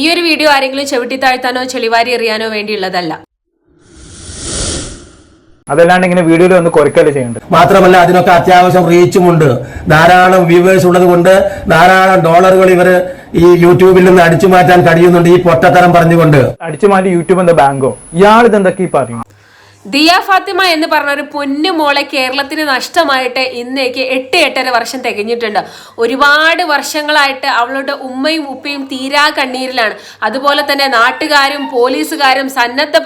ഈ ഒരു വീഡിയോ ആരെങ്കിലും ചവിട്ടി താഴ്ത്താനോ ചെളിവാരി എറിയാനോ വേണ്ടിയുള്ളതല്ല. അതല്ലാണ്ട് ഇങ്ങനെ വീഡിയോയിൽ വന്ന് കുറയ്ക്കൽ ചെയ്യേണ്ടത് മാത്രമല്ല അതിനൊക്കെ അത്യാവശ്യം റീച്ചുമുണ്ട് ധാരാളം വ്യൂവേഴ്സ് ഉള്ളത് കൊണ്ട് ധാരാളം ഡോളറുകൾ ഇവർ ഈ യൂട്യൂബിൽ നിന്ന് അടിച്ചു മാറ്റാൻ കഴിയുന്നുണ്ട് ഈ പൊട്ടത്തരം പറഞ്ഞുകൊണ്ട്. അടിച്ചു മാറ്റി യൂട്യൂബ് എന്താ ബാങ്കോ? ഇയാൾ ഇതെന്തൊക്കെ ഈ പറയും ദിയ ഫാത്തിമ എന്ന് പറഞ്ഞ ഒരു പൊന്നു മോളെ കേരളത്തിന് നഷ്ടമായിട്ട് ഇന്നേക്ക് എട്ട് എട്ടര വർഷം തികഞ്ഞിട്ടുണ്ട്. ഒരുപാട് വർഷങ്ങളായിട്ട് അവളുടെ ഉമ്മയും ഉപ്പയും തീരാ കണ്ണീരിലാണ്. അതുപോലെ തന്നെ നാട്ടുകാരും പോലീസുകാരും സന്നദ്ധ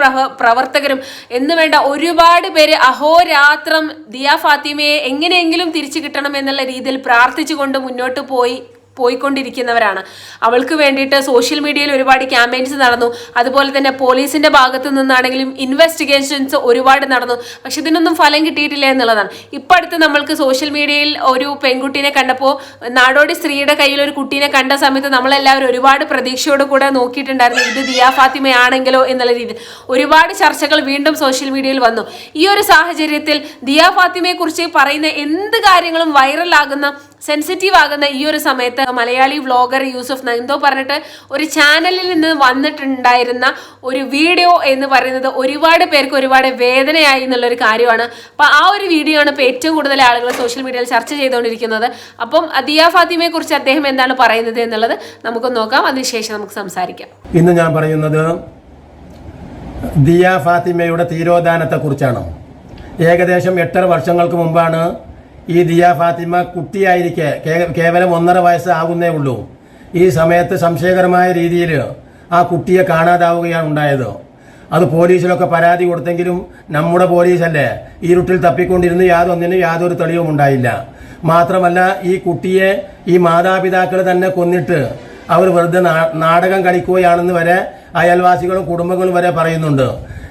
പ്രവർത്തകരും എന്ന് വേണ്ട ഒരുപാട് പേര് അഹോരാത്രം ദിയ ഫാത്തിമയെ എങ്ങനെയെങ്കിലും തിരിച്ചു കിട്ടണം എന്നുള്ള രീതിയിൽ പ്രാർത്ഥിച്ചുകൊണ്ട് മുന്നോട്ട് പോയി പോയിക്കൊണ്ടിരിക്കുന്നവരാണ്. അവൾക്ക് വേണ്ടിയിട്ട് സോഷ്യൽ മീഡിയയിൽ ഒരുപാട് ക്യാമ്പയിൻസ് നടന്നു. അതുപോലെ തന്നെ പോലീസിന്റെ ഭാഗത്തു നിന്നാണെങ്കിലും ഇൻവെസ്റ്റിഗേഷൻസ് ഒരുപാട് നടന്നു. പക്ഷെ ഇതിനൊന്നും ഫലം കിട്ടിയിട്ടില്ല എന്നുള്ളതാണ്. ഇപ്പം അടുത്ത് നമ്മൾക്ക് സോഷ്യൽ മീഡിയയിൽ ഒരു പെൺകുട്ടീനെ കണ്ടപ്പോൾ നാടോടി സ്ത്രീയുടെ കയ്യിൽ ഒരു കുട്ടീനെ കണ്ട സമയത്ത് നമ്മളെല്ലാവരും ഒരുപാട് പ്രതീക്ഷയോട് കൂടെ നോക്കിയിട്ടുണ്ടായിരുന്നു ഇത് ദിയ ഫാത്തിമയാണെങ്കിലോ? എന്നുള്ള രീതി. ഒരുപാട് ചർച്ചകൾ വീണ്ടും സോഷ്യൽ മീഡിയയിൽ വന്നു. ഈ ഒരു സാഹചര്യത്തിൽ ദിയ ഫാത്തിമയെ കുറിച്ച് പറയുന്ന എന്ത് കാര്യങ്ങളും വൈറലാകുന്ന സെൻസിറ്റീവ് ആകുന്ന ഈ ഒരു സമയത്ത് മലയാളി വ്ളോഗർ യൂസഫ് നന്ദോ പറഞ്ഞിട്ട് ഒരു ചാനലിൽ നിന്ന് വന്നിട്ടുണ്ടായിരുന്ന ഒരു വീഡിയോ എന്ന് പറയുന്നത് ഒരുപാട് പേർക്ക് ഒരുപാട് വേദനയായി എന്നുള്ളൊരു കാര്യമാണ്. അപ്പോൾ ആ ഒരു വീഡിയോ ആണ് ഇപ്പോൾ ഏറ്റവും കൂടുതൽ ആളുകൾ സോഷ്യൽ മീഡിയയിൽ ചർച്ച ചെയ്തുകൊണ്ടിരിക്കുന്നത്. അപ്പം അദിയ ഫാത്തിമയെ കുറിച്ച് അദ്ദേഹം എന്താണ് പറയുന്നത് എന്നുള്ളത് നമുക്ക് നോക്കാം. അതിനുശേഷം നമുക്ക് സംസാരിക്കാം. ഇന്ന് ഞാൻ പറയുന്നത് ദിയ ഫാത്തിമയുടെ തീരോധാനത്തെക്കുറിച്ചാണ്. ഏകദേശം എട്ടര വർഷങ്ങൾക്ക് മുമ്പാണ് ഈ ദിയ ഫാത്തിമ കുട്ടിയായിരിക്കെ. കേവലം ഒന്നര വയസ്സ് ആകുന്നേ ഉള്ളൂ. ഈ സമയത്ത് സംശയകരമായ രീതിയിൽ ആ കുട്ടിയെ കാണാതാവുകയാണ് ഉണ്ടായത്. അത് പോലീസിലൊക്കെ പരാതി കൊടുത്തെങ്കിലും നമ്മുടെ പോലീസല്ലേ ഇരുട്ടിൽ തപ്പിക്കൊണ്ടിരുന്ന് യാതൊന്നിനും യാതൊരു തെളിവും ഉണ്ടായില്ല. മാത്രമല്ല ഈ കുട്ടിയെ ഈ മാതാപിതാക്കൾ തന്നെ കൊന്നിട്ട് അവർ വെറുതെ നാടകം കളിക്കുകയാണെന്ന് വരെ അയൽവാസികളും കുടുംബങ്ങളും വരെ പറയുന്നുണ്ട്.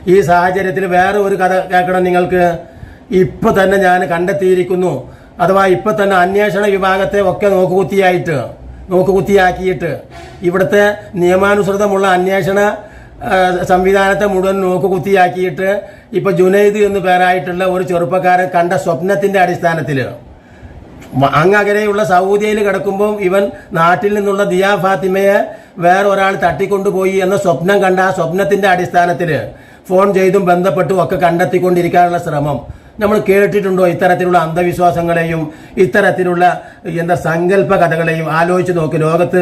ഈ സാഹചര്യത്തിൽ വേറെ ഒരു കഥ കേൾക്കണം നിങ്ങൾക്ക്. ഇപ്പൊ തന്നെ ഞാൻ കണ്ടെത്തിയിരിക്കുന്നു. അഥവാ ഇപ്പൊ തന്നെ അന്വേഷണ വിഭാഗത്തെ ഒക്കെ നോക്കുകുത്തിയായിട്ട് നോക്കുകുത്തിയാക്കിയിട്ട് ഇവിടുത്തെ നിയമാനുസൃതമുള്ള അന്വേഷണ സംവിധാനത്തെ മുഴുവൻ നോക്കുകുത്തിയാക്കിയിട്ട് ഇപ്പൊ ജുനൈദ് എന്ന് പേരായിട്ടുള്ള ഒരു ചെറുപ്പക്കാരൻ കണ്ട സ്വപ്നത്തിന്റെ അടിസ്ഥാനത്തിൽ അങ്ങകരെയുള്ള സൗദിയിൽ കിടക്കുമ്പോൾ ഇവൻ നാട്ടിൽ നിന്നുള്ള ദിയാ ഫാത്തിമയെ വേറൊരാൾ തട്ടിക്കൊണ്ടുപോയി എന്ന സ്വപ്നം കണ്ട ആ സ്വപ്നത്തിന്റെ അടിസ്ഥാനത്തിൽ ഫോൺ ചെയ്തും ബന്ധപ്പെട്ടും ഒക്കെ കണ്ടെത്തിക്കൊണ്ടിരിക്കാനുള്ള ശ്രമം. നമ്മൾ കേട്ടിട്ടുണ്ടോ ഇത്തരത്തിലുള്ള അന്ധവിശ്വാസങ്ങളെയും ഇത്തരത്തിലുള്ള എന്താ സങ്കല്പ കഥകളെയും ആലോചിച്ച് നോക്ക്. ലോകത്ത്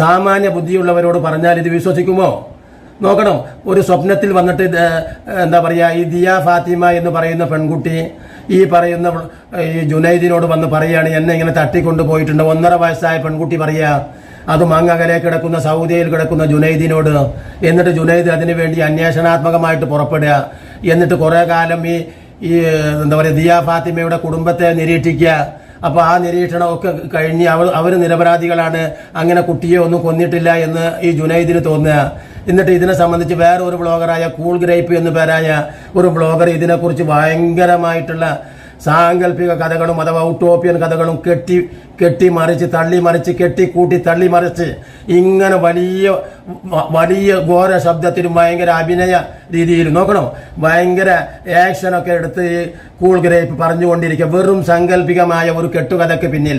സാമാന്യ ബുദ്ധിയുള്ളവരോട് പറഞ്ഞാൽ ഇത് വിശ്വസിക്കുമോ? നോക്കണം. ഒരു സ്വപ്നത്തിൽ വന്നിട്ട് എന്താ പറയുക ഈ ദിയ ഫാത്തിമ എന്ന് പറയുന്ന പെൺകുട്ടി ഈ പറയുന്ന ഈ ജുനൈദിനോട് വന്ന് പറയുകയാണ് എന്നെ ഇങ്ങനെ തട്ടിക്കൊണ്ടു പോയിട്ടുണ്ട്. ഒന്നര വയസ്സായ പെൺകുട്ടി പറയുക അത് മങ്ങകലെ കിടക്കുന്ന സൗദിയിൽ കിടക്കുന്ന ജുനൈദിനോട്. എന്നിട്ട് ജുനൈദ് അതിനുവേണ്ടി അന്വേഷണാത്മകമായിട്ട് പുറപ്പെടുക. എന്നിട്ട് കുറേ കാലം ഈ ഈ എന്താ പറയുക ദിയ ഫാത്തിമയുടെ കുടുംബത്തെ നിരീക്ഷിക്കുക. അപ്പോൾ ആ നിരീക്ഷണമൊക്കെ കഴിഞ്ഞ് അവർ അവർ നിരപരാധികളാണ്. അങ്ങനെ കുട്ടിയെ ഒന്നും കൊന്നിട്ടില്ല എന്ന് ഈ ജുനൈദിന് തോന്നുക. എന്നിട്ട് ഇതിനെ സംബന്ധിച്ച് വേറെ ഒരു ബ്ലോഗറായ കൂൾ ഗ്രേപ്പ് എന്ന് പേരായ ഒരു ബ്ലോഗർ ഇതിനെക്കുറിച്ച് ഭയങ്കരമായിട്ടുള്ള സാങ്കല്പിക കഥകളും അഥവാ ഔട്ടോപ്യൻ കഥകളും കെട്ടി കെട്ടി മറിച്ച് തള്ളി മറിച്ച് കെട്ടി കൂട്ടി തള്ളി മറിച്ച്. ഇങ്ങനെ വലിയ വലിയ ഘോര ശബ്ദത്തിലും ഭയങ്കര അഭിനയ രീതിയിൽ നോക്കണോ? ഭയങ്കര ആക്ഷനൊക്കെ എടുത്ത് കൂൾ ഗ്രേപ്പ് പറഞ്ഞുകൊണ്ടിരിക്കുക. വെറും സാങ്കല്പികമായ ഒരു കെട്ടുകഥയ്ക്ക് പിന്നിൽ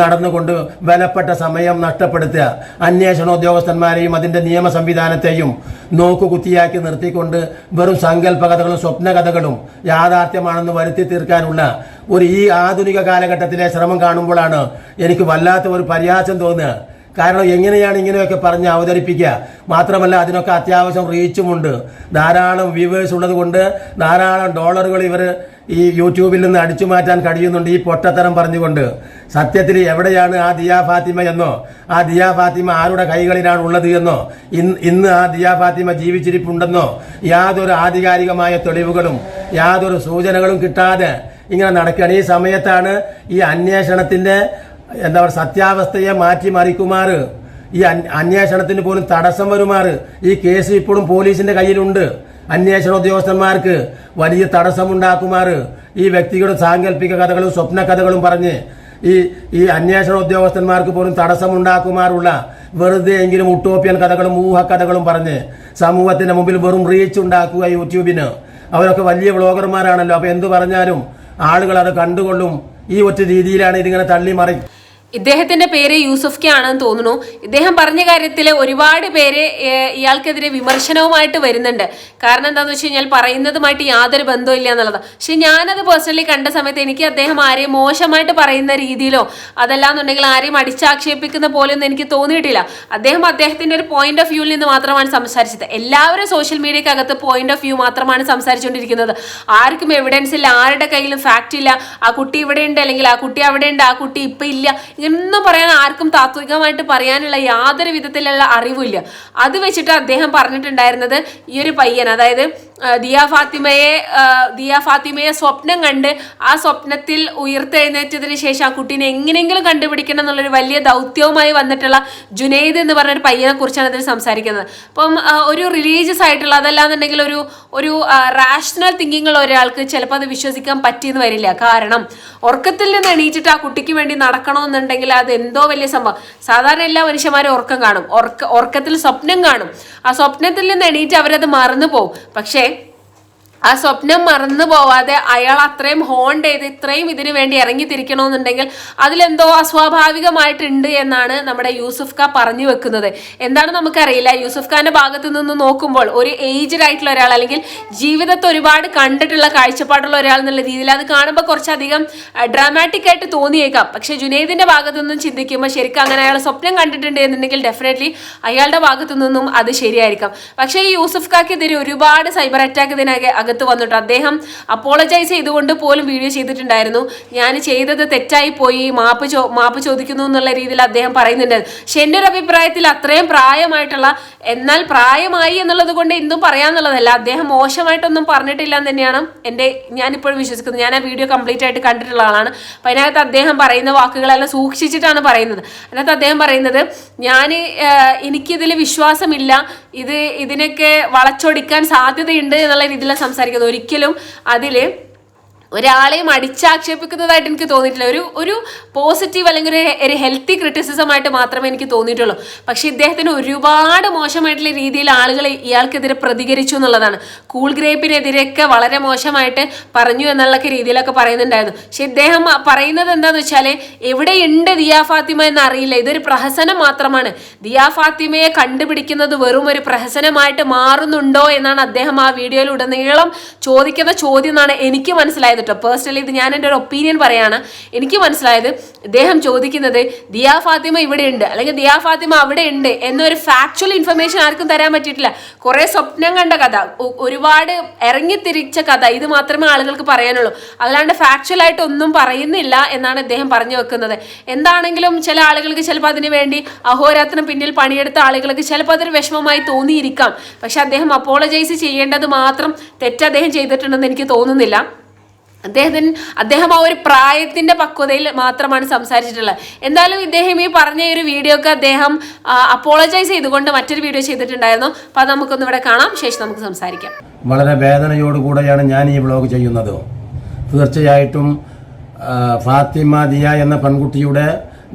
നടന്നുകൊണ്ട് വിലപ്പെട്ട സമയം നഷ്ടപ്പെടുത്തുക. അന്വേഷണ ഉദ്യോഗസ്ഥന്മാരെയും അതിന്റെ നിയമ സംവിധാനത്തെയും നോക്കുകുത്തിയാക്കി നിർത്തിക്കൊണ്ട് വെറും സങ്കല്പകഥകളും സ്വപ്നകഥകളും സ്വപ്ന കഥകളും യാഥാർത്ഥ്യമാണെന്ന് വരുത്തി തീർക്കാനുള്ള ഒരു ഈ ആധുനിക കാലഘട്ടത്തിലെ ശ്രമം കാണുമ്പോഴാണ് എനിക്ക് വല്ലാത്ത ഒരു പരിഹാസം തോന്നുക. കാരണം എങ്ങനെയാണ് ഇങ്ങനെയൊക്കെ പറഞ്ഞ് അവതരിപ്പിക്കുക? മാത്രമല്ല അതിനൊക്കെ അത്യാവശ്യം റീച്ചുമുണ്ട് ധാരാളം വ്യൂവേഴ്സ് ഉള്ളത് കൊണ്ട് ധാരാളം ഡോളറുകൾ ഇവർ ഈ യൂട്യൂബിൽ നിന്ന് അടിച്ചു മാറ്റാൻ കഴിയുന്നുണ്ട് ഈ പൊട്ടത്തരം പറഞ്ഞുകൊണ്ട്. സത്യത്തിൽ എവിടെയാണ് ആ ദിയാ ഫാത്തിമ എന്നോ ആ ദിയാ ഫാത്തിമ ആരുടെ കൈകളിലാണ് ഉള്ളത് എന്നോ ഇന്ന് ഇന്ന് ആ ദിയാ ഫാത്തിമ ജീവിച്ചിരിപ്പുണ്ടെന്നോ യാതൊരു ആധികാരികമായ തെളിവുകളും യാതൊരു സൂചനകളും കിട്ടാതെ ഇങ്ങനെ നടക്കുകയാണ്. ഈ സമയത്താണ് ഈ അന്വേഷണത്തിന്റെ എന്താ പറയുക സത്യാവസ്ഥയെ മാറ്റിമറിക്കുമാറ് ഈ അന്- അന്വേഷണത്തിന് പോലും തടസ്സം വരുമാറ്. ഈ കേസ് ഇപ്പോഴും പോലീസിന്റെ കയ്യിലുണ്ട്. അന്വേഷണ ഉദ്യോഗസ്ഥന്മാർക്ക് വലിയ തടസ്സമുണ്ടാക്കുമാറ്. ഈ വ്യക്തികളുടെ സാങ്കല്പിക കഥകളും സ്വപ്ന കഥകളും പറഞ്ഞ് ഈ ഈ അന്വേഷണ ഉദ്യോഗസ്ഥന്മാർക്ക് പോലും തടസ്സമുണ്ടാക്കുമാറുള്ള വെറുതെ എങ്കിലും ഉട്ടോപ്യൻ കഥകളും ഊഹക്കഥകളും പറഞ്ഞ് സമൂഹത്തിന്റെ മുമ്പിൽ വെറും റീച്ച് ഉണ്ടാക്കുക യൂട്യൂബിന്. അവരൊക്കെ വലിയ വ്ളോഗർമാരാണല്ലോ. അപ്പൊ എന്തു പറഞ്ഞാലും ആളുകൾ അത് കണ്ടുകൊള്ളും. ഈ ഒറ്റ രീതിയിലാണ് ഇതിങ്ങനെ തള്ളി മറി ഇദ്ദേഹത്തിന്റെ പേര് യൂസഫ് കെ ആണെന്ന് തോന്നുന്നു. ഇദ്ദേഹം പറഞ്ഞ കാര്യത്തിൽ ഒരുപാട് പേര് ഇയാൾക്കെതിരെ വിമർശനവുമായിട്ട് വരുന്നുണ്ട്. കാരണം എന്താന്ന് വെച്ച് കഴിഞ്ഞാൽ പറയുന്നതുമായിട്ട് യാതൊരു ബന്ധവും ഇല്ല എന്നുള്ളതാണ് പക്ഷെ ഞാനത് പേഴ്സണലി കണ്ട സമയത്ത് എനിക്ക് അദ്ദേഹം ആരെയും മോശമായിട്ട് പറയുന്ന രീതിയിലോ അതല്ലാന്നുണ്ടെങ്കിൽ ആരെയും അടിച്ചാക്ഷേപിക്കുന്ന പോലെയൊന്നും എനിക്ക് തോന്നിയിട്ടില്ല. അദ്ദേഹം അദ്ദേഹത്തിന്റെ ഒരു പോയിന്റ് ഓഫ് വ്യൂവിൽ നിന്ന് മാത്രമാണ് സംസാരിച്ചത്. എല്ലാവരും സോഷ്യൽ മീഡിയക്കകത്ത് പോയിന്റ് ഓഫ് വ്യൂ മാത്രമാണ് സംസാരിച്ചുകൊണ്ടിരിക്കുന്നത്. ആർക്കും എവിഡൻസ് ഇല്ല ആരുടെ കയ്യിലും ഫാക്റ്റ് ഇല്ല. ആ കുട്ടി ഇവിടെ ഉണ്ട് അല്ലെങ്കിൽ ആ കുട്ടി അവിടെ ഉണ്ട് ആ കുട്ടി ഇപ്പൊ ഇല്ല. ഇങ്ങനൊന്നും പറയാൻ ആർക്കും താത്വികമായിട്ട് പറയാനുള്ള യാതൊരു വിധത്തിലുള്ള അറിവില്ല അത് വെച്ചിട്ട് അദ്ദേഹം പറഞ്ഞിട്ടുണ്ടായിരുന്നത് ഈ ഒരു പയ്യൻ അതായത് ദിയാ ഫാത്തിമയെ ദിയാ ഫാത്തിമയെ സ്വപ്നം കണ്ട് ആ സ്വപ്നത്തിൽ ഉയർത്തെഴുന്നേറ്റതിന് ശേഷം ആ കുട്ടീനെ എങ്ങനെയെങ്കിലും കണ്ടുപിടിക്കണം എന്നുള്ളൊരു വലിയ ദൗത്യവുമായി വന്നിട്ടുള്ള ജുനൈദ് എന്ന് പറഞ്ഞ ഒരു പയ്യനെ കുറിച്ചാണ് അതിൽ സംസാരിക്കുന്നത്. അപ്പം ഒരു റിലീജിയസ് ആയിട്ടുള്ള അതല്ലാന്നുണ്ടെങ്കിൽ ഒരു ഒരു റാഷണൽ തിങ്കിങ് ഉള്ള ഒരാൾക്ക് ചിലപ്പോൾ അത് വിശ്വസിക്കാൻ പറ്റിയെന്ന് വരില്ല. കാരണം ഉറക്കത്തിൽ നിന്ന് എണീറ്റിട്ട് ആ കുട്ടിക്ക് വേണ്ടി നടക്കണമെന്നുണ്ടെങ്കിൽ അത് എന്തോ വലിയ സംഭവം. സാധാരണ എല്ലാ മനുഷ്യന്മാരും ഉറക്കം കാണും. ഉറക്ക ഉറക്കത്തിൽ സ്വപ്നം കാണും. ആ സ്വപ്നത്തിൽ നിന്ന് എണീറ്റ് അവരത് മറന്നു പോകും. പക്ഷേ ആ സ്വപ്നം മറന്നു പോവാതെ അയാൾ അത്രയും ഹോണ്ട് ചെയ്ത് ഇത്രയും ഇതിനു വേണ്ടി ഇറങ്ങി തിരിക്കണമെന്നുണ്ടെങ്കിൽ അതിലെന്തോ അസ്വാഭാവികമായിട്ടുണ്ട് എന്നാണ് നമ്മുടെ യൂസുഫ് ഖാൻ പറഞ്ഞു വെക്കുന്നത്. എന്താണ് നമുക്കറിയില്ല. യൂസുഫ് ഖാന്റെ ഭാഗത്ത് നിന്ന് നോക്കുമ്പോൾ ഒരു ഏജ്ഡ് ആയിട്ടുള്ള ഒരാൾ അല്ലെങ്കിൽ ജീവിതത്തെ ഒരുപാട് കണ്ടിട്ടുള്ള കാഴ്ചപ്പാടുള്ള ഒരാൾ എന്നുള്ള രീതിയിൽ അത് കാണുമ്പോൾ കുറച്ചധികം ഡ്രാമാറ്റിക് ആയിട്ട് തോന്നിയേക്കാം. പക്ഷെ ജുനൈദിന്റെ ഭാഗത്തു നിന്നും ചിന്തിക്കുമ്പോൾ ശരിക്കും അങ്ങനെ അയാൾ സ്വപ്നം കണ്ടിട്ടുണ്ട് എന്നുണ്ടെങ്കിൽ ഡെഫിനറ്റ്ലി അയാളുടെ ഭാഗത്തു നിന്നും അത് ശരിയായിരിക്കാം. പക്ഷേ ഈ യൂസുഫ് ഖാക്കെതിരെ ഒരുപാട് സൈബർ അറ്റാക്ക് ഇതിനകെ അകത്ത് വന്നിട്ട് അദ്ദേഹം അപ്പോളജൈസ് ചെയ്തുകൊണ്ട് പോലും വീഡിയോ ചെയ്തിട്ടുണ്ടായിരുന്നു. ഞാൻ ചെയ്തത് തെറ്റായി പോയി മാപ്പ് ചോ മാപ്പ് ചോദിക്കുന്നു എന്നുള്ള രീതിയിൽ അദ്ദേഹം പറയുന്നുണ്ട്. പക്ഷെ എന്റെ ഒരു അഭിപ്രായത്തിൽ അത്രയും പ്രായമായിട്ടുള്ള എന്നാൽ പ്രായമായി എന്നുള്ളത് കൊണ്ട് എന്തും പറയാന്നുള്ളതല്ല. അദ്ദേഹം മോശമായിട്ടൊന്നും പറഞ്ഞിട്ടില്ല എന്ന് തന്നെയാണ് എന്റെ ഞാനിപ്പോഴും വിശ്വസിക്കുന്നത്. ഞാൻ ആ വീഡിയോ കംപ്ലീറ്റ് ആയിട്ട് കണ്ടിട്ടുള്ള ആളാണ്. അപ്പം അതിനകത്ത് അദ്ദേഹം പറയുന്ന വാക്കുകളെല്ലാം സൂക്ഷിച്ചിട്ടാണ് പറയുന്നത്. അതിനകത്ത് അദ്ദേഹം പറയുന്നത് ഞാൻ എനിക്കിതിൽ വിശ്വാസമില്ല. ഇത് ഇതിനൊക്കെ വളച്ചൊടിക്കാൻ സാധ്യതയുണ്ട് എന്നുള്ള രീതിയിലാണ് സംസാരിക്കുന്നത്. ഒരിക്കലും അതിൽ ഒരാളെയും അടിച്ചാക്ഷേപിക്കുന്നതായിട്ട് എനിക്ക് തോന്നിയിട്ടില്ല. ഒരു ഒരു പോസിറ്റീവ് അല്ലെങ്കിൽ ഒരു ഹെൽത്തി ക്രിറ്റിസിസം ആയിട്ട് മാത്രമേ എനിക്ക് തോന്നിയിട്ടുള്ളൂ. പക്ഷേ ഇദ്ദേഹത്തിന് ഒരുപാട് മോശമായിട്ടുള്ള രീതിയിൽ ആളുകൾ ഇയാൾക്കെതിരെ പ്രതികരിച്ചു എന്നുള്ളതാണ്. കൂൾ ഗ്രേപ്പിനെതിരെയൊക്കെ വളരെ മോശമായിട്ട് പറഞ്ഞു എന്നുള്ള രീതിയിലൊക്കെ പറയുന്നുണ്ടായിരുന്നു. പക്ഷെ ഇദ്ദേഹം പറയുന്നത് എന്താന്ന് വെച്ചാൽ എവിടെയുണ്ട് ദിയാ ഫാത്തിമ എന്ന് അറിയില്ല ഇതൊരു പ്രഹസനം മാത്രമാണ്. ദിയാ ഫാത്തിമയെ കണ്ടുപിടിക്കുന്നത് വെറും ഒരു പ്രഹസനമായിട്ട് മാറുന്നുണ്ടോ? എന്നാണ് അദ്ദേഹം ആ വീഡിയോയിൽ ഉടനീളം ചോദിക്കുന്ന ചോദ്യം എന്നാണ് എനിക്ക് മനസ്സിലായത്. കേട്ടോ പേഴ്സണലി ഇത് ഞാൻ എന്റെ ഒരു ഒപ്പീനിയൻ പറയാണ്. എനിക്ക് മനസ്സിലായത് ഇദ്ദേഹം ചോദിക്കുന്നത് ദിയാ ഫാത്തിമ ഇവിടെ ഉണ്ട് അല്ലെങ്കിൽ ദിയാ ഫാത്തിമ അവിടെ ഉണ്ട് എന്നൊരു ഫാക്ച്വൽ ഇൻഫർമേഷൻ ആർക്കും തരാൻ പറ്റിയിട്ടില്ല. കുറെ സ്വപ്നം കണ്ട കഥ ഒരുപാട് ഇറങ്ങിത്തിരിച്ച കഥ ഇത് മാത്രമേ ആളുകൾക്ക് പറയാനുള്ളൂ. അല്ലാണ്ട് ഫാക്ച്വൽ ആയിട്ട് ഒന്നും പറയുന്നില്ല എന്നാണ് ഇദ്ദേഹം പറഞ്ഞു വെക്കുന്നത്. എന്താണെങ്കിലും ചില ആളുകൾക്ക് ചിലപ്പോൾ അതിന് വേണ്ടി അഹോരാത്രം പിന്നിൽ പണിയെടുത്ത ആളുകൾക്ക് ചിലപ്പോൾ അതൊരു വിഷമമായി തോന്നിയിരിക്കാം. പക്ഷെ അദ്ദേഹം അപ്പോളജൈസ് ചെയ്യേണ്ടത് മാത്രം തെറ്റ് അദ്ദേഹം ചെയ്തിട്ടുണ്ടെന്ന് എനിക്ക് തോന്നുന്നില്ല. അദ്ദേഹത്തിന് അദ്ദേഹം ആ ഒരു പ്രായത്തിന്റെ പക്വതയിൽ മാത്രമാണ് സംസാരിച്ചിട്ടുള്ളത്. എന്തായാലും ഇദ്ദേഹം ഈ പറഞ്ഞ ഒരു വീഡിയോ ഒക്കെ അദ്ദേഹം അപ്പോളജൈസ് ചെയ്തുകൊണ്ട് മറ്റൊരു വീഡിയോ ചെയ്തിട്ടുണ്ടായിരുന്നു. അപ്പൊ അത് നമുക്കൊന്ന് ഇവിടെ കാണാം. ശേഷം നമുക്ക് സംസാരിക്കാം. വളരെ വേദനയോടുകൂടെയാണ് ഞാൻ ഈ വ്ളോഗ് ചെയ്യുന്നത്. തീർച്ചയായിട്ടും ഫാത്തിമ ദിയ എന്ന പെൺകുട്ടിയുടെ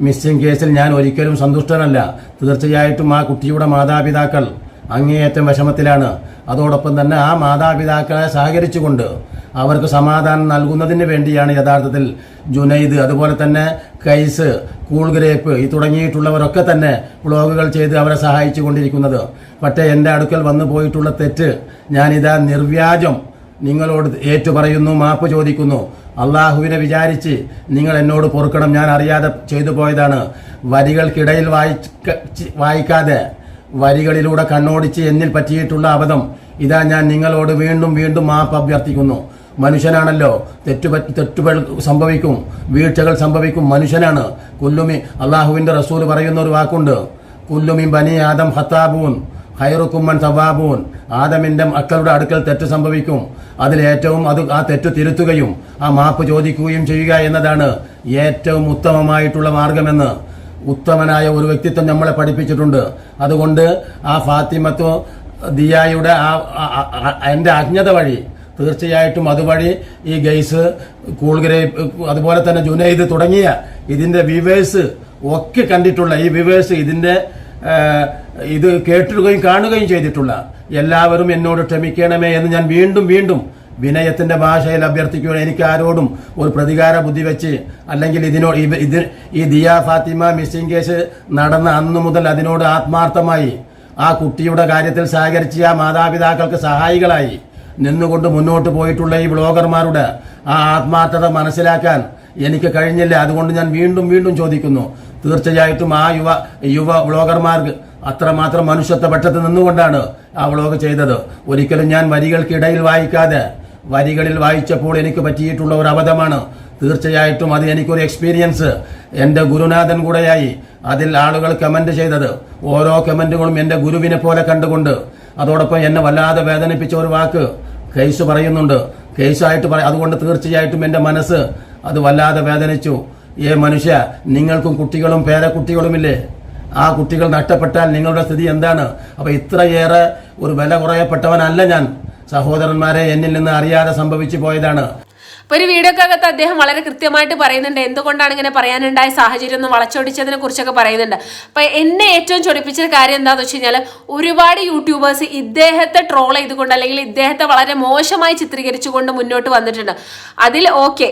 മിസ്സിംഗ് കേസിൽ ഞാൻ ഒരിക്കലും സന്തുഷ്ടനല്ല. തീർച്ചയായിട്ടും ആ കുട്ടിയുടെ മാതാപിതാക്കൾ അങ്ങേയറ്റം വിഷമത്തിലാണ്. അതോടൊപ്പം തന്നെ ആ മാതാപിതാക്കളെ സഹകരിച്ചുകൊണ്ട് അവർക്ക് സമാധാനം നൽകുന്നതിന് വേണ്ടിയാണ് യഥാർത്ഥത്തിൽ ജുനൈദ് അതുപോലെ തന്നെ കൈസ് കൂൾ ഗ്രേപ്പ് ഈ തുടങ്ങിയിട്ടുള്ളവരൊക്കെ തന്നെ വ്ളോഗുകൾ ചെയ്ത് അവരെ സഹായിച്ചു കൊണ്ടിരിക്കുന്നത്. പക്ഷേ എന്റെ അടുക്കൽ വന്നു പോയിട്ടുള്ള തെറ്റ് ഞാനിതാ നിർവ്യാജം നിങ്ങളോട് ഏറ്റു പറയുന്നു മാപ്പ് ചോദിക്കുന്നു. അള്ളാഹുവിനെ വിചാരിച്ച് നിങ്ങൾ എന്നോട് പൊറുക്കണം ഞാൻ അറിയാതെ ചെയ്തു പോയതാണ്. വരികൾക്കിടയിൽ വായിക്ക വായിക്കാതെ വരികളിലൂടെ കണ്ണോടിച്ച് എന്നിൽ പറ്റിയിട്ടുള്ള അബദ്ധം. ഇതാ ഞാൻ നിങ്ങളോട് വീണ്ടും വീണ്ടും മാപ്പ് അഭ്യർത്ഥിക്കുന്നു. മനുഷ്യനാണല്ലോ. തെറ്റുപ തെറ്റുകൾ സംഭവിക്കും. വീഴ്ചകൾ സംഭവിക്കും. മനുഷ്യനാണ്. കുല്ലുമി അള്ളാഹുവിന്റെ റസൂൽ പറയുന്ന ഒരു വാക്കുണ്ട്. കുല്ലുമി ബനി ആദം ഹത്താബൂൻ ഹൈറുക്കുമ്മൻ സവാബൂൻ ആദമിന്റെ മക്കളുടെ അടുക്കൽ തെറ്റ് സംഭവിക്കും. അതിലേറ്റവും അത് ആ തെറ്റ് തിരുത്തുകയും ആ മാപ്പ് ചോദിക്കുകയും ചെയ്യുക എന്നതാണ് ഏറ്റവും ഉത്തമമായിട്ടുള്ള മാർഗമെന്ന് ഉത്തമനായ ഒരു വ്യക്തിത്വം നമ്മളെ പഠിപ്പിച്ചിട്ടുണ്ട്. അതുകൊണ്ട് ആ ഫാത്തിമത്വ ദിയായുടെ ആ എന്റെ അജ്ഞത വഴി തീർച്ചയായിട്ടും അതുവഴി ഈ ഗെയ്സ് കൂൾഗരെ അതുപോലെ തന്നെ ജുനൈദ് തുടങ്ങിയ ഇതിന്റെ വിവേഴ്സ് ഒക്കെ കണ്ടിട്ടുള്ള ഈ വിവേഴ്സ് ഇതിന്റെ ഇത് കേട്ടിടുകയും കാണുകയും ചെയ്തിട്ടുള്ള എല്ലാവരും എന്നോട് ക്ഷമിക്കണമേ എന്ന് ഞാൻ വീണ്ടും വീണ്ടും വിനയത്തിന്റെ ഭാഷയിൽ അഭ്യർത്ഥിക്കുക എനിക്ക് ആരോടും ഒരു പ്രതികാര ബുദ്ധി വെച്ച് അല്ലെങ്കിൽ ഇതിനോ ഇത് ഈ ദിയ ഫാത്തിമ മിസ്സിംഗ് കേസ് നടന്ന അന്നു മുതൽ അതിനോട് ആത്മാർത്ഥമായി ആ കുട്ടിയുടെ കാര്യത്തിൽ സഹകരിച്ച് ആ മാതാപിതാക്കൾക്ക് സഹായികളായി നിന്നുകൊണ്ട് മുന്നോട്ട് പോയിട്ടുള്ള ഈ ബ്ലോഗർമാരുടെ ആ ആത്മാർത്ഥത മനസ്സിലാക്കാൻ എനിക്ക് കഴിഞ്ഞില്ല. അതുകൊണ്ട് ഞാൻ വീണ്ടും വീണ്ടും ചോദിക്കുന്നു. തീർച്ചയായിട്ടും ആ യുവ യുവ ബ്ലോഗർമാർക്ക് അത്രമാത്രം മനുഷ്യത്വ പക്ഷത്ത് നിന്നുകൊണ്ടാണ് ആ വ്ളോഗ് ചെയ്തത്. ഒരിക്കലും ഞാൻ വരികൾക്കിടയിൽ വായിക്കാതെ വരികളിൽ വായിച്ചപ്പോൾ എനിക്ക് പറ്റിയിട്ടുള്ള ഒരു അബദ്ധമാണ്. തീർച്ചയായിട്ടും അത് എനിക്കൊരു എക്സ്പീരിയൻസ് എന്റെ ഗുരുനാഥൻ കൂടെയായി അതിൽ ആളുകൾ കമന്റ് ചെയ്തത്. ഓരോ കമന്റുകളും എന്റെ ഗുരുവിനെ പോലെ കണ്ടുകൊണ്ട്. അതോടൊപ്പം എന്നെ വല്ലാതെ വേദനിപ്പിച്ച ഒരു വാക്ക് കേസ് പറയുന്നുണ്ട്. കേസായിട്ട് പറ അതുകൊണ്ട് തീർച്ചയായിട്ടും എന്റെ മനസ്സ് അത് വല്ലാതെ വേദനിച്ചു. ഏ മനുഷ്യ നിങ്ങൾക്കും കുട്ടികളും പേരക്കുട്ടികളുമില്ലേ? ആ കുട്ടികൾ നഷ്ടപ്പെട്ടാൽ നിങ്ങളുടെ സ്ഥിതി എന്താണ്? അപ്പൊ ഇത്രയേറെ ഒരു വില കുറയപ്പെട്ടവനല്ല ഞാൻ. സഹോദരന്മാരെ എന്നിൽ നിന്ന് അറിയാതെ സംഭവിച്ചു പോയതാണ്. അപ്പൊ ഒരു വീഡിയോക്കകത്ത് അദ്ദേഹം വളരെ കൃത്യമായിട്ട് പറയുന്നുണ്ട്. എന്തുകൊണ്ടാണ് ഇങ്ങനെ പറയാനുണ്ടായ സാഹചര്യം ഒന്ന് വളച്ചൊടിച്ചതിനെ കുറിച്ചൊക്കെ പറയുന്നുണ്ട്. അപ്പൊ എന്നെ ഏറ്റവും ചൊടിപ്പിച്ച കാര്യം എന്താണെന്ന് വെച്ച് കഴിഞ്ഞാൽ ഒരുപാട് യൂട്യൂബേഴ്സ് ഇദ്ദേഹത്തെ ട്രോൾ ചെയ്തുകൊണ്ട് അല്ലെങ്കിൽ ഇദ്ദേഹത്തെ വളരെ മോശമായി ചിത്രീകരിച്ചുകൊണ്ട് മുന്നോട്ട് വന്നിട്ടുണ്ട്. അതിൽ ഓക്കെ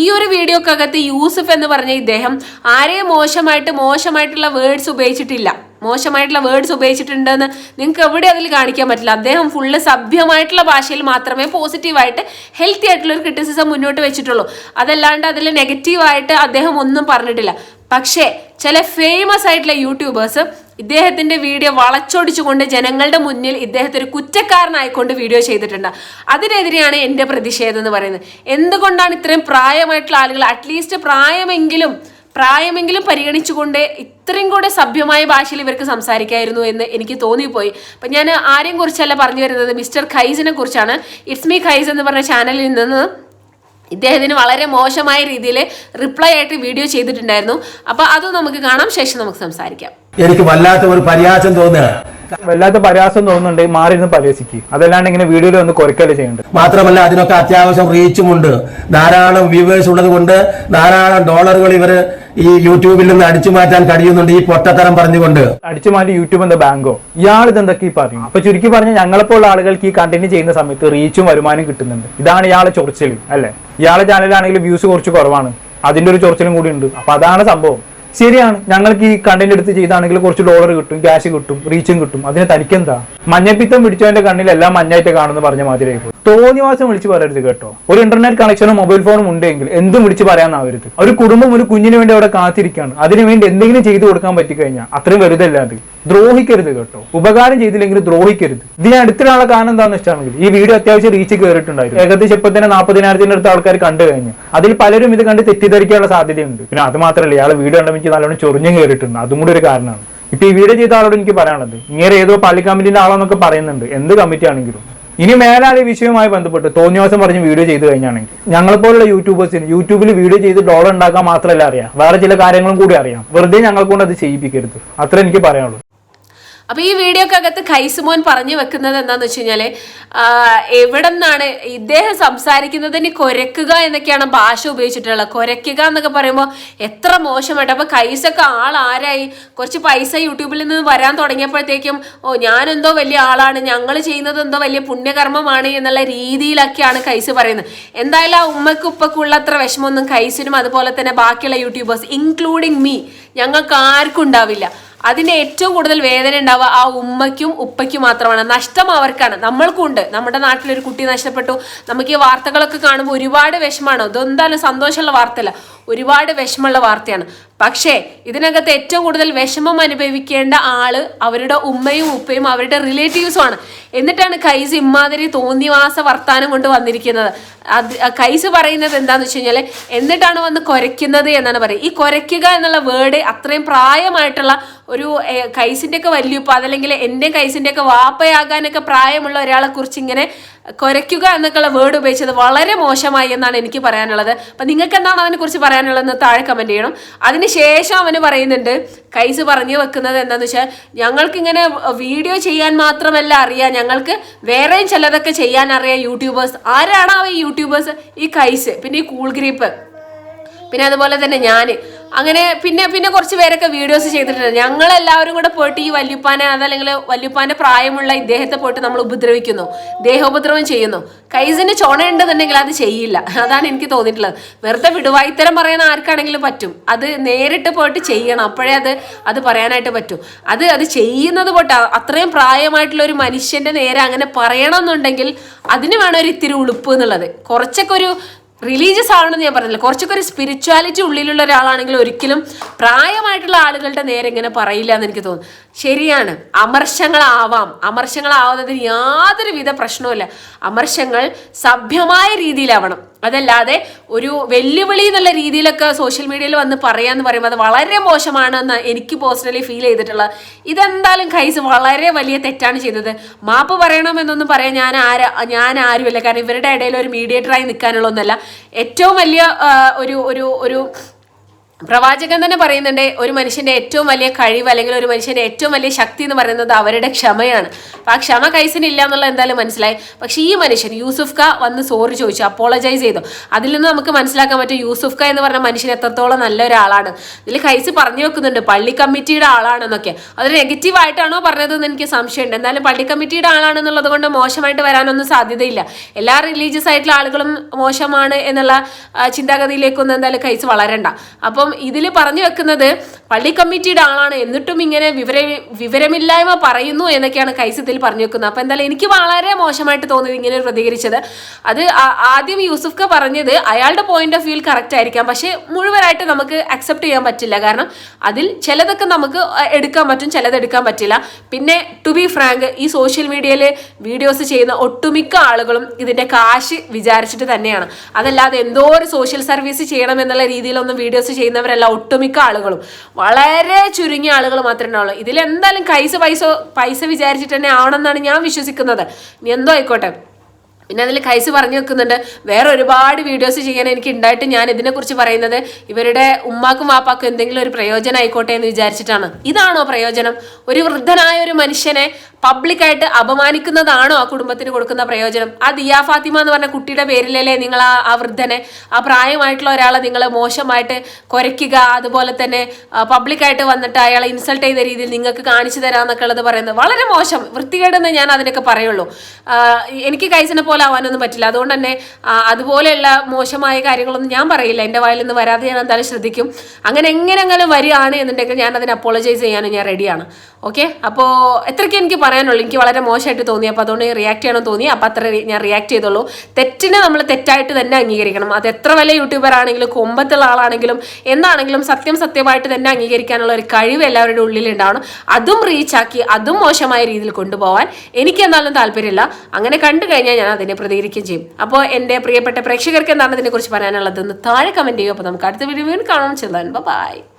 ഈ ഒരു വീഡിയോക്കകത്ത് യൂസഫ് എന്ന് പറഞ്ഞ ഇദ്ദേഹം ആരെയും മോശമായിട്ട് മോശമായിട്ടുള്ള വേർഡ്സ് ഉപയോഗിച്ചിട്ടില്ല. മോശമായിട്ടുള്ള വേർഡ്സ് ഉപയോഗിച്ചിട്ടുണ്ടെന്ന് നിങ്ങൾക്ക് എവിടെ അതിൽ കാണിക്കാൻ പറ്റില്ല. അദ്ദേഹം ഫുള്ള് സഭ്യമായിട്ടുള്ള ഭാഷയിൽ മാത്രമേ പോസിറ്റീവായിട്ട് ഹെൽത്തി ആയിട്ടുള്ള ഒരു ക്രിറ്റിസിസം മുന്നോട്ട് വെച്ചിട്ടുള്ളൂ. അതല്ലാണ്ട് അതിൽ നെഗറ്റീവായിട്ട് അദ്ദേഹം ഒന്നും പറഞ്ഞിട്ടില്ല. പക്ഷേ ചില ഫേമസ് ആയിട്ടുള്ള യൂട്യൂബേഴ്സ് ഇദ്ദേഹത്തിന്റെ വീഡിയോ വളച്ചൊടിച്ചുകൊണ്ട് ജനങ്ങളുടെ മുന്നിൽ ഇദ്ദേഹത്തെ ഒരു കുറ്റക്കാരനായിക്കൊണ്ട് വീഡിയോ ചെയ്തിട്ടുണ്ട്. അതിനെതിരെയാണ് എന്റെ പ്രതിഷേധം എന്ന് പറയുന്നത്. എന്തുകൊണ്ടാണ് ഇത്രയും പ്രായമായിട്ടുള്ള ആളുകൾ അറ്റ്ലീസ്റ്റ് പ്രായമെങ്കിലും പ്രായമെങ്കിലും പരിഗണിച്ചുകൊണ്ട് ഇത്രയും കൂടെ സഭ്യമായ ഭാഷയിൽ ഇവർക്ക് സംസാരിക്കായിരുന്നു എന്ന് എനിക്ക് തോന്നിപ്പോയി. അപ്പം ഞാൻ ആരെയും കുറിച്ചല്ല പറഞ്ഞു വരുന്നത്? മിസ്റ്റർ ഖൈസിനെ കുറിച്ചാണ്. ഇറ്റ്സ് മീ ഖൈസ് എന്ന് പറഞ്ഞ ചാനലിൽ നിന്ന് ഇദ്ദേഹത്തിന് വളരെ മോശമായ രീതിയിൽ റിപ്ലൈ ആയിട്ട് വീഡിയോ ചെയ്തിട്ടുണ്ടായിരുന്നു. അപ്പോൾ അത് നമുക്ക് കാണാം. ശേഷം നമുക്ക് സംസാരിക്കാം. എനിക്ക് വല്ലാത്ത ഒരു പരിഹാസം തോന്നുകയാണ്. വല്ലാത്ത പരിഹാസം തോന്നുന്നുണ്ട് മാറിയിരുന്ന് പരിഹസിക്ക്. അതല്ലാണ്ട് ഇങ്ങനെ വീഡിയോയിൽ ഒന്ന് കുറയ്ക്കല്ലേ ചെയ്യേണ്ടത്? മാത്രമല്ല അതിനൊക്കെ അത്യാവശ്യം റീച്ചുമുണ്ട് ധാരാളം വ്യൂവേഴ്സ് ഉള്ളത് കൊണ്ട് ധാരാളം ഡോളറുകൾ ഇവർ ഈ യൂട്യൂബിൽ നിന്ന് അടിച്ചു മാറ്റാൻ കഴിയുന്നുണ്ട് ഈ പൊട്ടത്തരം പറഞ്ഞുകൊണ്ട്. അടിച്ചു മാറ്റി യൂട്യൂബ് എന്താ ബാങ്കോ? ഇയാൾ ഇതെന്തൊക്കെ ഈ പറയും അപ്പൊ ചുരുക്കി പറഞ്ഞ ഞങ്ങളെപ്പോലുള്ള ആളുകൾക്ക് ഈ കണ്ടന്റ് ചെയ്യുന്ന സമയത്ത് റീച്ചും വരുമാനം കിട്ടുന്നുണ്ട്. ഇതാണ് ഇയാളെ ചൊറിച്ചിൽ അല്ലെ? ഇയാളെ ചാനലാണെങ്കിൽ വ്യൂസ് കുറച്ച് കുറവാണ്. അതിന്റെ ഒരു ചൊറിച്ചിലും കൂടി ഉണ്ട്. അപ്പൊ അതാണ് സംഭവം. ശരിയാണ്. ഞങ്ങൾക്ക് ഈ കണ്ടന്റ് എടുത്ത് ചെയ്താണെങ്കിൽ കുറച്ച് ഡോളർ കിട്ടും ക്യാഷ് കിട്ടും റീച്ചും കിട്ടും. അതിന് തനിക്കെന്താ? മഞ്ഞപ്പിത്തം പിടിച്ചവന്റെ കണ്ണിൽ എല്ലാം മഞ്ഞായിട്ട് കാണുന്ന പറഞ്ഞ മാതിരിയായി തോന്നിവാസം വിളിച്ച് പറയരുത് കേട്ടോ. ഒരു ഇന്റർനെറ്റ് കണക്ഷനും മൊബൈൽ ഫോണും ഉണ്ടെങ്കിൽ എന്തും വിളിച്ച് പറയാനാവരുത്. ഒരു കുടുംബം ഒരു കുഞ്ഞിന് വേണ്ടി അവിടെ കാത്തിരിക്കുകയാണ്. അതിനു വേണ്ടി എന്തെങ്കിലും ചെയ്തു കൊടുക്കാൻ പറ്റിക്കഴിഞ്ഞാൽ അത്രയും വെറുതല്ല അത്. ദ്രോഹിക്കരുത് കേട്ടോ. ഉപകാരം ചെയ്തില്ലെങ്കിൽ ദ്രോഹിക്കരുത്. ഇതിന് അടുത്തുള്ള കാരണം എന്താണെന്ന് വെച്ചാണെങ്കിൽ ഈ വീഡിയോ അത്യാവശ്യം റീച്ച് കയറിയിട്ടുണ്ടായിരുന്നു. ഏകദേശം ഇപ്പൊ തന്നെ നാൽപ്പതിനായിരത്തിന്റെ അടുത്ത് ആൾക്കാർ കണ്ടു കഴിഞ്ഞു. അതിൽ പലരും ഇത് കണ്ട് തെറ്റിദ്ധരിക്കാനുള്ള സാധ്യതയുണ്ട്. പിന്നെ അത് മാത്രമല്ല ഇയാൾ വീഡിയോ കണ്ടപ്പോൾ എനിക്ക് നല്ലോണം ചൊറിഞ്ഞും കയറിയിട്ടുണ്ട്. അതും കൂടി ഒരു കാരണമാണ്. ഇപ്പൊ ഈ വീഡിയോ ചെയ്ത ആളോട് എനിക്ക് പറയാനുള്ളത് ഇങ്ങനെ ഏതോ പള്ളി കമ്മിറ്റിന്റെ ആളെന്നൊക്കെ പറയുന്നുണ്ട്. എന്ത് കമ്മിറ്റി ആണെങ്കിലും. ഇനി മേലാൽ ഈ വിഷയവുമായി ബന്ധപ്പെട്ട് തോന്നിയോസം പറഞ്ഞ് വീഡിയോ ചെയ്ത് കഴിഞ്ഞാണെങ്കിൽ ഞങ്ങളെപ്പോലുള്ള യൂട്യൂബേഴ്സിന് യൂട്യൂബിൽ വീഡിയോ ചെയ്ത് ഡോളർ ഉണ്ടാക്കാൻ മാത്രമല്ല അറിയാം. വേറെ ചില കാര്യങ്ങളും കൂടി അറിയാം. വെറുതെ ഞങ്ങൾക്കൊണ്ട് കൊണ്ട് അത് ചെയ്യിപ്പിക്കരുത്. അത്ര എനിക്ക് പറയാനുള്ളൂ. അപ്പൊ ഈ വീഡിയോക്കകത്ത് ഖൈസുമോൻ പറഞ്ഞു വെക്കുന്നത് എന്താന്ന് വെച്ച് കഴിഞ്ഞാൽ എവിടെ നിന്നാണ് ഇദ്ദേഹം സംസാരിക്കുന്നതിന് കൊരക്കുക എന്നൊക്കെയാണ് ഭാഷ ഉപയോഗിച്ചിട്ടുള്ളത്. കൊരക്കുക എന്നൊക്കെ പറയുമ്പോൾ എത്ര മോശമായിട്ട്. അപ്പൊ ഖൈസൊക്കെ ആൾ ആരായി കുറച്ച് പൈസ യൂട്യൂബിൽ നിന്ന് വരാൻ തുടങ്ങിയപ്പോഴത്തേക്കും ഓ ഞാനെന്തോ വലിയ ആളാണ് ഞങ്ങൾ ചെയ്യുന്നത് എന്തോ വലിയ പുണ്യകർമ്മമാണ് എന്നുള്ള രീതിയിലൊക്കെയാണ് ഖൈസ് പറയുന്നത്. എന്തായാലും ആ ഉമ്മക്ക് ഉപ്പക്കുള്ള അത്ര വിഷമമൊന്നും ഖൈസിനും അതുപോലെ തന്നെ ബാക്കിയുള്ള യൂട്യൂബേഴ്സ് ഇൻക്ലൂഡിങ് മീ ഞങ്ങൾക്ക് ആർക്കും ഉണ്ടാവില്ല. അതിന് ഏറ്റവും കൂടുതൽ വേദന ഉണ്ടാവുക ആ ഉമ്മയ്ക്കും ഉപ്പയ്ക്കും മാത്രമാണ്. നഷ്ടം അവർക്കാണ്. നമ്മൾക്കും ഉണ്ട്. നമ്മുടെ നാട്ടിലൊരു കുട്ടി നഷ്ടപ്പെട്ടു. നമുക്ക് ഈ വാർത്തകളൊക്കെ കാണുമ്പോൾ ഒരുപാട് വിഷമാണ് ഇതെന്തായാലും സന്തോഷമുള്ള വാർത്തയല്ല. ഒരുപാട് വിഷമമുള്ള വാർത്തയാണ്. പക്ഷേ ഇതിനകത്ത് ഏറ്റവും കൂടുതൽ വിഷമം അനുഭവിക്കേണ്ട ആൾ അവരുടെ ഉമ്മയും ഉപ്പയും അവരുടെ റിലേറ്റീവ്സുമാണ് എന്നിട്ടാണ് കൈസ് ഇമ്മാതിരി തോന്നിവാസ വർത്താനം കൊണ്ട് വന്നിരിക്കുന്നത്. അത് കൈസ് പറയുന്നത് എന്താന്ന് വെച്ച് കഴിഞ്ഞാൽ എന്നിട്ടാണ് വന്ന് കുരയ്ക്കുന്നത് എന്നാണ് പറയുക. ഈ കുരയ്ക്കുക എന്നുള്ള വേർഡ് അത്രയും പ്രായമായിട്ടുള്ള ഒരു കൈസിന്റെ ഒക്കെ വലിയ വല്യുപ്പ അതല്ലെങ്കിൽ എന്റെ കൈസിന്റെയൊക്കെ വാപ്പയാകാനൊക്കെ പ്രായമുള്ള ഒരാളെ കുറിച്ച് ഇങ്ങനെ കുരയ്ക്കുക എന്നൊക്കെയുള്ള വേർഡ് ഉപയോഗിച്ചത് വളരെ മോശമായി എന്നാണ് എനിക്ക് പറയാനുള്ളത്. അപ്പം നിങ്ങൾക്ക് എന്താണ് അതിനെക്കുറിച്ച് പറയാനുള്ളതെന്ന് താഴെ കമന്റ് ചെയ്യണം. അതിനുശേഷം അവന് പറയുന്നുണ്ട് കൈസ് പറഞ്ഞു വെക്കുന്നത് എന്താണെന്ന് വെച്ചാൽ ഞങ്ങൾക്കിങ്ങനെ വീഡിയോ ചെയ്യാൻ മാത്രമല്ല അറിയാം ഞങ്ങൾക്ക് വേറെയും ചിലതൊക്കെ ചെയ്യാൻ അറിയാം യൂട്യൂബേഴ്സ് ആരാണ് ആ യൂട്യൂബേഴ്സ് ഈ കൈസ് പിന്നെ ഈ കൂൾ ഗ്രീപ്പ് പിന്നെ അതുപോലെ തന്നെ ഞാൻ അങ്ങനെ പിന്നെ പിന്നെ കുറച്ച് പേരൊക്കെ വീഡിയോസ് ചെയ്തിട്ടുണ്ട്. ഞങ്ങൾ എല്ലാവരും കൂടെ പോയിട്ട് ഈ വല്യുപ്പാനെ അതല്ലെങ്കിൽ വല്യുപ്പാന്റെ പ്രായമുള്ള ഇദ്ദേഹത്തെ പോയിട്ട് നമ്മൾ ഉപദ്രവിക്കുന്നു. ദേഹോപദ്രവം ചെയ്യുന്നു. കൈസിന് ചുണ ഉണ്ടെന്നുണ്ടെങ്കിൽ അത് ചെയ്യില്ല. അതാണ് എനിക്ക് തോന്നിയിട്ടുള്ളത്. വെറുതെ വിടുവായിത്തരം പറയുന്ന ആർക്കാണെങ്കിലും പറ്റും. അത് നേരിട്ട് പോയിട്ട് ചെയ്യണം. അപ്പോഴേ അത് അത് പറയാനായിട്ട് പറ്റും. അത് അത് ചെയ്യുന്നത് പോട്ടെ. അത്രയും പ്രായമായിട്ടുള്ള ഒരു മനുഷ്യന്റെ നേരെ അങ്ങനെ പറയണം എന്നുണ്ടെങ്കിൽ അതിന് വേണം ഒരു ഇത്തിരി ഉളുപ്പ് എന്നുള്ളത്. കുറച്ചൊക്കെ ഒരു റിലീജിയസ് ആണെന്ന് ഞാൻ പറഞ്ഞില്ല. കുറച്ചൊക്കെ ഒരു സ്പിരിച്വാലിറ്റി ഉള്ളിലുള്ള ഒരാളാണെങ്കിൽ ഒരിക്കലും പ്രായമായിട്ടുള്ള ആളുകളുടെ നേരെ ഇങ്ങനെ പറയില്ല എന്ന് എനിക്ക് തോന്നുന്നു. ശരിയാണ്. അമർശങ്ങളാവാം. അമർശങ്ങളാവുന്നതിന് യാതൊരു വിധ പ്രശ്നവുമില്ല. അമർശങ്ങൾ സഭ്യമായ രീതിയിലാവണം. അതല്ലാതെ ഒരു വെല്ലുവിളി എന്നുള്ള രീതിയിലൊക്കെ സോഷ്യൽ മീഡിയയിൽ വന്ന് പറയാന്ന് പറയുമ്പോൾ അത് വളരെ മോശമാണെന്ന് എനിക്ക് പേഴ്സണലി ഫീൽ ചെയ്തിട്ടുള്ള ഇതെന്തായാലും കൈസ് വളരെ വലിയ തെറ്റാണ് ചെയ്തത്. മാപ്പ് പറയണമെന്നൊന്നും പറയാൻ ഞാൻ ആര ഞാൻ ആരുമല്ല. കാരണം ഇവരുടെ ഇടയിൽ ഒരു മീഡിയേറ്ററായി നിൽക്കാനുള്ള ഒന്നല്ല ഏറ്റവും വലിയ ഒരു ഒരു ഒരു പ്രവാചകൻ തന്നെ പറയുന്നുണ്ട് ഒരു മനുഷ്യന്റെ ഏറ്റവും വലിയ കഴിവ് അല്ലെങ്കിൽ ഒരു മനുഷ്യന്റെ ഏറ്റവും വലിയ ശക്തി എന്ന് പറയുന്നത് അവരുടെ ക്ഷമയാണ്. അപ്പൊ ആ ക്ഷമ കൈസിനില്ല എന്നുള്ളത് എന്തായാലും മനസ്സിലായി. പക്ഷെ ഈ മനുഷ്യൻ യൂസുഫ് ക വന്ന് സോറി ചോദിച്ചു അപ്പോളജൈസ് ചെയ്തു. അതിൽ നിന്ന് നമുക്ക് മനസ്സിലാക്കാൻ പറ്റും യൂസുഫ് ക എന്ന് പറഞ്ഞ മനുഷ്യൻ എത്രത്തോളം നല്ല ഒരാളാണ്. ഇതിൽ കൈസ് പറഞ്ഞു വെക്കുന്നുണ്ട് പള്ളി കമ്മിറ്റിയുടെ ആളാണെന്നൊക്കെ. അത് നെഗറ്റീവ് ആയിട്ടാണോ പറഞ്ഞതെന്ന് എനിക്ക് സംശയമുണ്ട്. എന്തായാലും പള്ളി കമ്മിറ്റിയുടെ ആളാണെന്നുള്ളത് കൊണ്ട് മോശമായിട്ട് വരാനൊന്നും സാധ്യതയില്ല. എല്ലാ റിലീജിയസ് ആയിട്ടുള്ള ആളുകളും മോശമാണ് എന്നുള്ള ചിന്താഗതിയിലേക്കൊന്നും എന്തായാലും കൈസ് വളരണ്ട. അപ്പം ഇതിൽ പറഞ്ഞു വെക്കുന്നത് പള്ളി കമ്മിറ്റിയുടെ ആളാണ്. എന്നിട്ടും ഇങ്ങനെ വിവര വിവരമില്ലായ്മ പറയുന്നു എന്നൊക്കെയാണ് കൈസത്തിൽ പറഞ്ഞു വെക്കുന്നത്. അപ്പം എന്തായാലും എനിക്ക് വളരെ മോശമായിട്ട് തോന്നിയത് ഇങ്ങനെ പ്രതികരിച്ചത്. അത് ആദ്യം യൂസുഫ് ക പറഞ്ഞത് അയാളുടെ പോയിന്റ് ഓഫ് വ്യൂ കറക്റ്റ് ആയിരിക്കാം. പക്ഷേ മുഴുവനായിട്ട് നമുക്ക് അക്സെപ്റ്റ് ചെയ്യാൻ പറ്റില്ല. കാരണം അതിൽ ചിലതൊക്കെ നമുക്ക് എടുക്കാൻ പറ്റും ചിലത് എടുക്കാൻ പറ്റില്ല. പിന്നെ ടു ബി ഫ്രാങ്ക് ഈ സോഷ്യൽ മീഡിയയിൽ വീഡിയോസ് ചെയ്യുന്ന ഒട്ടുമിക്ക ആളുകളും ഇതിന്റെ കാശ് വിചാരിച്ചിട്ട് തന്നെയാണ്. അതല്ലാതെ എന്തോ ഒരു സോഷ്യൽ സർവീസ് ചെയ്യണം എന്നുള്ള രീതിയിലൊന്നും വീഡിയോസ് ചെയ്യുന്നവരല്ല ഒട്ടുമിക്ക ആളുകളും. വളരെ ചുരുങ്ങിയ ആളുകൾ മാത്രമേ ഉണ്ടാവുള്ളൂ. ഇതിൽ എന്തായാലും കൈസ പൈസ പൈസ വിചാരിച്ചിട്ട് തന്നെ ആവണമെന്നാണ് ഞാൻ വിശ്വസിക്കുന്നത്. ഇനി എന്തോ ആയിക്കോട്ടെ. പിന്നെ അതിൽ കൈസ് പറഞ്ഞു വെക്കുന്നുണ്ട് വേറെ ഒരുപാട് വീഡിയോസ് ചെയ്യാൻ എനിക്ക് ഉണ്ടായിട്ട് ഞാൻ ഇതിനെക്കുറിച്ച് പറയുന്നത് ഇവരുടെ ഉമ്മാക്കും വാപ്പാക്കും എന്തെങ്കിലും ഒരു പ്രയോജനം ആയിക്കോട്ടെ എന്ന് വിചാരിച്ചിട്ടാണ്. ഇതാണോ പ്രയോജനം? ഒരു വൃദ്ധനായ ഒരു മനുഷ്യനെ പബ്ലിക്കായിട്ട് അപമാനിക്കുന്നതാണോ ആ കുടുംബത്തിന് കൊടുക്കുന്ന പ്രയോജനം? ആ ദിയാ ഫാത്തിമ എന്ന് പറഞ്ഞ കുട്ടിയുടെ പേരിലല്ലേ നിങ്ങൾ ആ ആ വൃദ്ധനെ ആ പ്രായമായിട്ടുള്ള ഒരാളെ നിങ്ങൾ മോശമായിട്ട് കുരയ്ക്കുക അതുപോലെ തന്നെ പബ്ലിക്കായിട്ട് വന്നിട്ട് അയാളെ ഇൻസൾട്ട് ചെയ്ത രീതിയിൽ നിങ്ങൾക്ക് കാണിച്ചു തരാന്നൊക്കെ ഉള്ളത് പറയുന്നത്. വളരെ മോശം. വൃത്തികേടെന്ന് ഞാൻ അതിനൊക്കെ പറയുള്ളൂ. എനിക്ക് കൈസിനെ പോലെ ആവാനൊന്നും പറ്റില്ല. അതുകൊണ്ട് തന്നെ അതുപോലെയുള്ള മോശമായ കാര്യങ്ങളൊന്നും ഞാൻ പറയില്ല. എന്റെ വായിൽ നിന്ന് വരാതെ ഞാൻ എന്തായാലും ശ്രദ്ധിക്കും. അങ്ങനെ എങ്ങനെങ്കിലും വരികയാണ് എന്നുണ്ടെങ്കിൽ ഞാൻ അതിന് അപ്പോളജൈസ് ചെയ്യാനും ഞാൻ റെഡിയാണ് ഓക്കെ അപ്പോൾ എത്രയ്ക്ക് എനിക്ക് പറയാനുള്ളൂ? എനിക്ക് വളരെ മോശമായിട്ട് തോന്നി. അപ്പോൾ അതുകൊണ്ട് റിയാക്ട് ചെയ്യണം തോന്നി. അപ്പോൾ അത്ര ഞാൻ റിയാക്ട് ചെയ്തോളൂ തെറ്റിനെ നമ്മൾ തെറ്റായിട്ട് തന്നെ അംഗീകരിക്കണം. അത് എത്ര വലിയ യൂട്യൂബർ ആണെങ്കിലും കൊമ്പത്തുള്ള ആളാണെങ്കിലും എന്താണെങ്കിലും സത്യം സത്യമായിട്ട് തന്നെ അംഗീകരിക്കാനുള്ള ഒരു കഴിവ് എല്ലാവരുടെ ഉള്ളിൽ ഉണ്ടാവണം അതും റീച്ചാക്കി അതും മോശമായ രീതിയിൽ കൊണ്ടുപോകാൻ എനിക്ക് എന്നാലും താല്പര്യമില്ല. അങ്ങനെ കണ്ടു കഴിഞ്ഞാൽ ഞാൻ അതിനെ പ്രതികരിക്കുകയും ചെയ്യും. അപ്പോൾ എന്റെ പ്രിയപ്പെട്ട പ്രേക്ഷകർക്ക് എന്താണ് ഇതിനെക്കുറിച്ച് പറയാനുള്ളതെന്ന് താഴെ കമന്റ് ചെയ്യും അപ്പോൾ നമുക്ക് അടുത്ത വീഡിയോ കാണാൻ ചെല്ലാൻ ബൈ